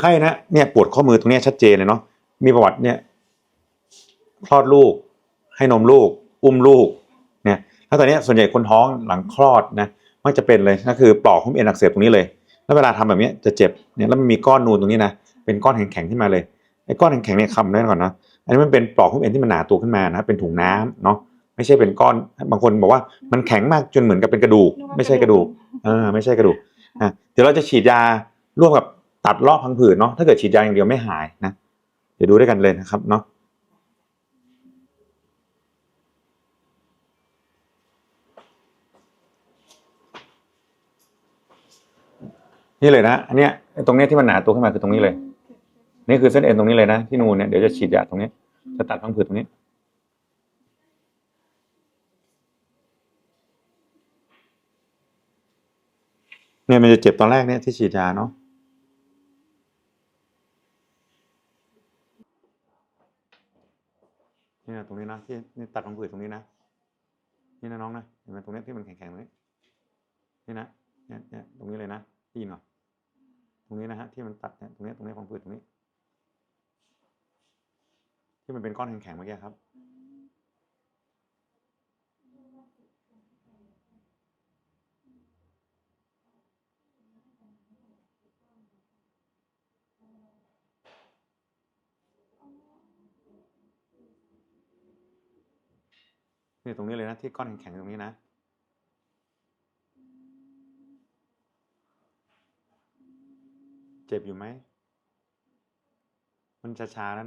ไข้นะเนี่ยปวดข้อมือตรงนี้ชัดเจนเลยเนาะมีประวัติเนี่ยคลอดลูก ให้นมลูก อุ้มลูกเนี่ยแล้วตอนนี้ส่วนใหญ่คนท้องหลังคลอดนะมักจะเป็นเลยก็คือปลอกหุ้มเอ็นอักเสบตรงนี้เลย แล้วเวลาทำแบบนี้จะเจ็บเนี่ยแล้วมันมีก้อนนูนตรงนี้นะเป็นก้อนแข็งๆขึ้นมาเลยไอ้ก้อนแข็งๆเนี่ยคำได้ก่อนนะอันนี้มันเป็นปลอกหุ้มเอ็นที่มันหนาตัวขึ้นมานะเป็นถุงน้ำเนาะไม่ใช่เป็นก้อนบางคนบอกว่ามันแข็งมากจนเหมือนกับเป็นกระดูก ไม่ใช่กระดูกเออไม่ใช่กระดูกอะเดี๋ยวเราจะฉีดยาร่วมกับ ตัดรอบพังผืดเนาะถ้าเกิดฉีดยาอย่างเดียวไม่หายนะ เดี๋ยวดูด้วยกันเลยนะครับเนาะนี่เลยนะอันเนี้ยตรงเนี้ยที่มันหนาตัวขึ้นมาคือตรงนี้เลย นี่คือเส้นเอ็นตรงนี้เลยนะที่นูนเนี่ยเดี๋ยวจะฉีดยาตรงนี้ จะตัดพังผืดตรงนี้เนี่ยมันจะเจ็บตอนแรกเนี่ยที่ฉีดยาเนาะ นี่นะตรงนี้นะที่นี่ตัดพังผืดตรงนี้นะนี่นะน้องนะเห็นไหมตรงนี้ที่มันแข็งๆตรงนี้นี่นะเนี่ยเนี่ยตรงนี้เลยนะที่ยินเหรอตรงนี้นะฮะที่มันตัดเนี่ยตรงนี้ตรงนี้ของผืดตรงนี้ ที่มันเป็นก้อนแข็งๆเมื่อกี้ครับ นี่ตรงนี้เลยนะที่ก้อนแข็งๆตรงนี้นะ เจ็บอยู่ไหม มันชาๆแล้วนะ